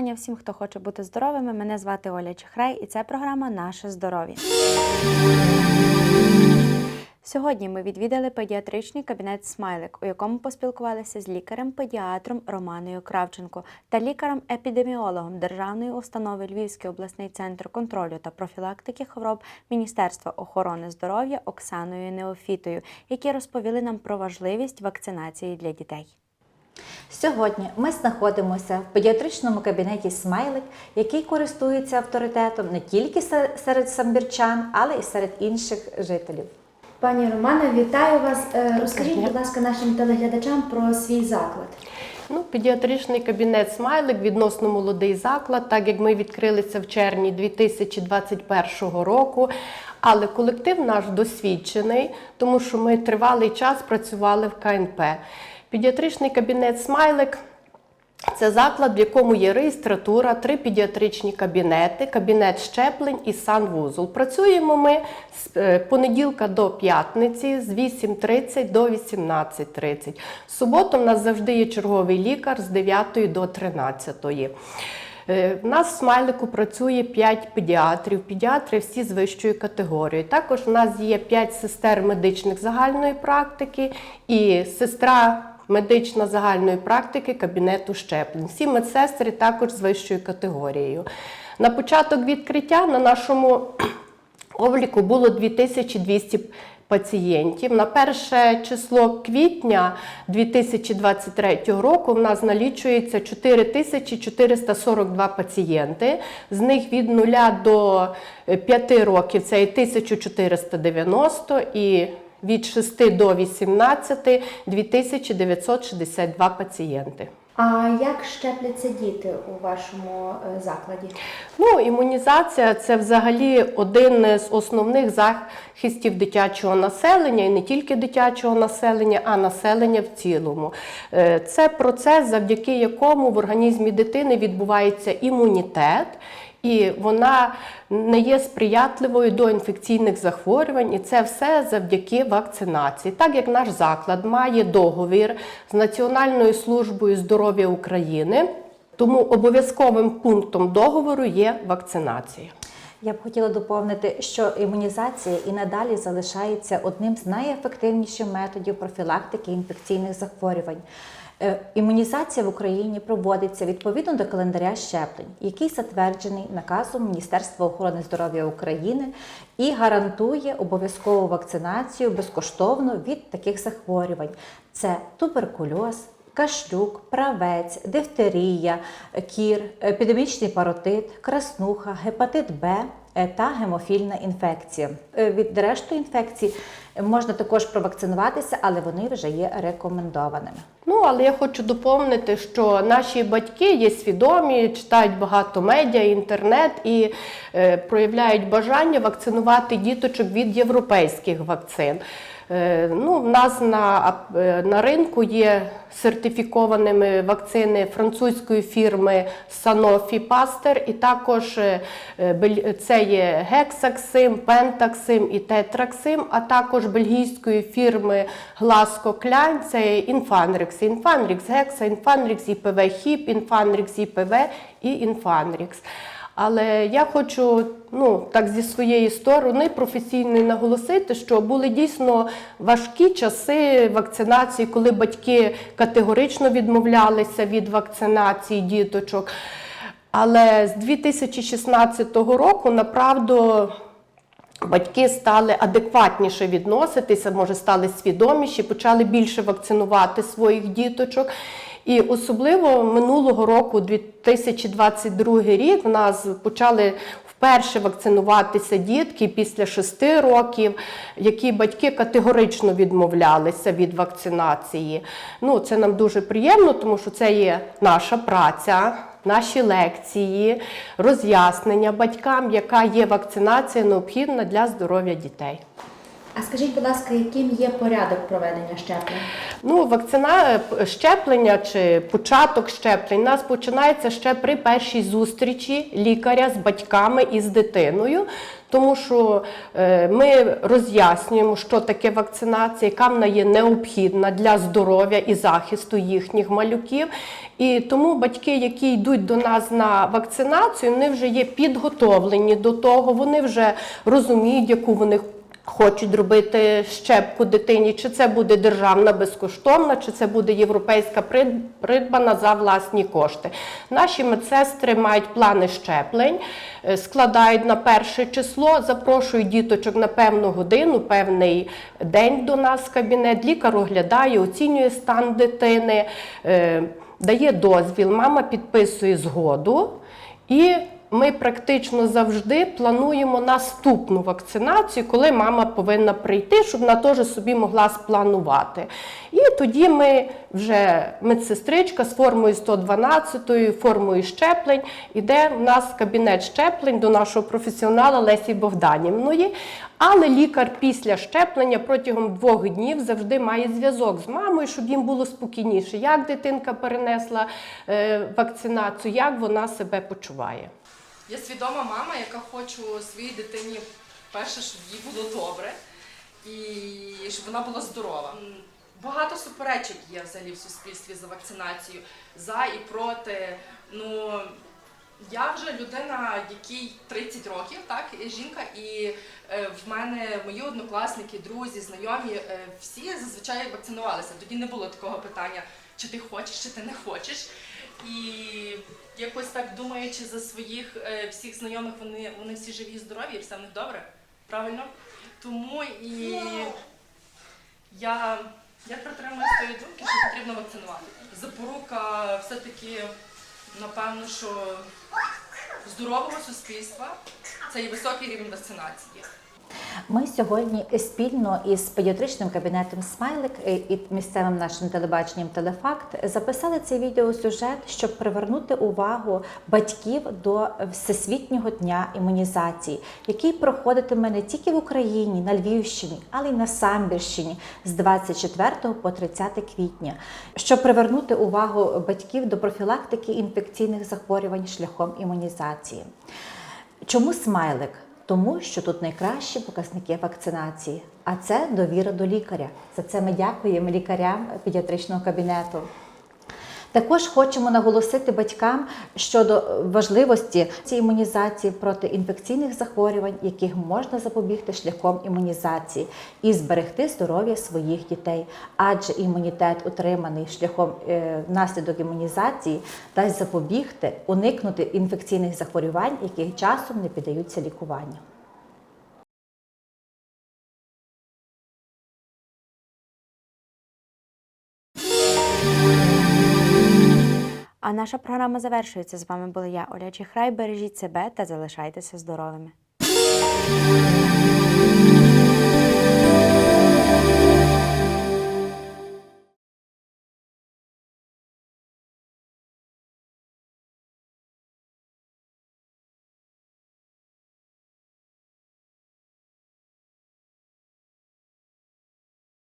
вітання всім, хто хоче бути здоровими. Мене звати Оля Чехрай, і це програма Наше здоров'я. Сьогодні ми відвідали педіатричний кабінет Смайлик, у якому поспілкувалися з лікарем-педіатром Романою Кравченко та лікарем-епідеміологом Державної установи Львівський обласний центр контролю та профілактики хвороб Міністерства охорони здоров'я Оксаною Неофітою, які розповіли нам про важливість вакцинації для дітей. Сьогодні ми знаходимося в педіатричному кабінеті Смайлик, який користується авторитетом не тільки серед самбірчан, але й серед інших жителів. Пані Романа, вітаю вас. Е, Розкажіть, будь ласка, нашим телеглядачам про свій заклад. Ну, педіатричний кабінет Смайлик відносно молодий заклад, так як ми відкрилися в червні 2021 року. Але колектив наш досвідчений, тому що ми тривалий час працювали в КНП. Педіатричний кабінет Смайлик це заклад, в якому є реєстратура, три педіатричні кабінети, кабінет щеплень і санвузол. Працюємо ми з е, понеділка до п'ятниці з 8.30 до 18.30. В суботу в нас завжди є черговий лікар з 9 до 13. Е, В нас в смайлику працює 5 педіатрів. Педіатри всі з вищою категорією. Також у нас є 5 сестер медичних загальної практики і сестра медична загальної практики кабінету щеплень. Всі медсестри також з вищою категорією. На початок відкриття на нашому обліку було 2200 пацієнтів. На перше число квітня 2023 року в нас налічується 4442 пацієнти. З них від 0 до 5 років це є 1490 і від 6 до 18 2962 пацієнти. А як щепляться діти у вашому е, закладі? Ну, імунізація це взагалі один з основних захистів дитячого населення, і не тільки дитячого населення, а населення в цілому. Е, Це процес, завдяки якому в організмі дитини відбувається імунітет. І вона не є сприятливою до інфекційних захворювань, і це все завдяки вакцинації. Так як наш заклад має договір з Національною службою здоров'я України, тому обов'язковим пунктом договору є вакцинація. Я б хотіла доповнити, що імунізація і надалі залишається одним з найефективніших методів профілактики інфекційних захворювань. Е, Імунізація в Україні проводиться відповідно до календаря щеплень, який затверджений наказом Міністерства охорони здоров'я України і гарантує обов'язкову вакцинацію безкоштовно від таких захворювань: це туберкульоз, кашлюк, правець, дифтерія, кір, епідемічний паротит, краснуха, гепатит Б та гемофільна інфекція. Е, Від решту інфекцій можна також провакцинуватися, але вони вже є рекомендованими. Ну, але я хочу доповнити, що наші батьки є свідомі, читають багато медіа, інтернет і е, проявляють бажання вакцинувати діточок від європейських вакцин. Е, ну, в нас на, е, на ринку є сертифікованими вакцини французької фірми Sanofi Pasteur, і також е, це є Гексаксим, Пентаксим і Тетраксим, а також бельгійської фірми GlaxoSmithKline, це є Інфанрікс, Інфанрікс Гекса, Інфанрікс ІПВ Хіп, Інфанрікс ІПВ і Інфанрікс. Але я хочу ну, так зі своєї сторони професійної наголосити, що були дійсно важкі часи вакцинації, коли батьки категорично відмовлялися від вакцинації діточок. Але з 2016 року направду Батьки стали адекватніше відноситися, може, стали свідоміші, почали більше вакцинувати своїх діточок. І особливо минулого року, 2022 рік, в нас почали вперше вакцинуватися дітки після 6 років, які батьки категорично відмовлялися від вакцинації. Ну, це нам дуже приємно, тому що це є наша праця наші лекції, роз'яснення батькам, яка є вакцинація необхідна для здоров'я дітей. А скажіть, будь ласка, яким є порядок проведення щеплень? Ну, вакцина е, щеплення чи початок щеплень у нас починається ще при першій зустрічі лікаря з батьками і з дитиною. тому що е, ми роз'яснюємо, що таке вакцинація, яка вона є необхідна для здоров'я і захисту їхніх малюків. І тому батьки, які йдуть до нас на вакцинацію, вони вже є підготовлені до того, вони вже розуміють, яку вони хочуть робити щепку дитині, чи це буде державна безкоштовна, чи це буде європейська придбана за власні кошти. Наші медсестри мають плани щеплень, е, складають на перше число, запрошують діточок на певну годину, певний день до нас в кабінет. Лікар оглядає, оцінює стан дитини, е, дає дозвіл, мама підписує згоду. І ми практично завжди плануємо наступну вакцинацію, коли мама повинна прийти, щоб вона теж собі могла спланувати. І тоді ми вже медсестричка з формою 112, формою щеплень, іде в нас кабінет щеплень до нашого професіонала Лесі Богданівної. Але лікар після щеплення протягом двох днів завжди має зв'язок з мамою, щоб їм було спокійніше, як дитинка перенесла е, вакцинацію, як вона себе почуває. Я свідома мама, яка хочу своїй дитині перше, щоб їй було добре і щоб вона була здорова. Багато суперечок є взагалі в суспільстві за вакцинацію, за і проти. Ну я вже людина, якій 30 років, так, і жінка, і е, в мене мої однокласники, друзі, знайомі, е, всі зазвичай вакцинувалися. Тоді не було такого питання, чи ти хочеш, чи ти не хочеш. І якось так думаючи за своїх е, всіх знайомих, вони, вони всі живі і здорові, і все в них добре. Правильно? Тому і я, я притримуюсь тої думки, що потрібно вакцинувати. Запорука все-таки, напевно, що здорового суспільства це і високий рівень вакцинації. Ми сьогодні спільно із педіатричним кабінетом Смайлик і місцевим нашим телебаченням Телефакт записали цей відеосюжет, щоб привернути увагу батьків до Всесвітнього дня імунізації, який проходитиме не тільки в Україні, на Львівщині, але й на Самбірщині з 24 по 30 квітня, щоб привернути увагу батьків до профілактики інфекційних захворювань шляхом імунізації. Чому смайлик? Тому що тут найкращі показники вакцинації, а це довіра до лікаря. За це ми дякуємо лікарям педіатричного кабінету. Також хочемо наголосити батькам щодо важливості цієї імунізації проти інфекційних захворювань, яких можна запобігти шляхом імунізації, і зберегти здоров'я своїх дітей, адже імунітет, утриманий шляхом е, внаслідок імунізації, дасть запобігти, уникнути інфекційних захворювань, які часом не піддаються лікуванню. А наша програма завершується. З вами була я, Оля Чихрай. Бережіть себе та залишайтеся здоровими.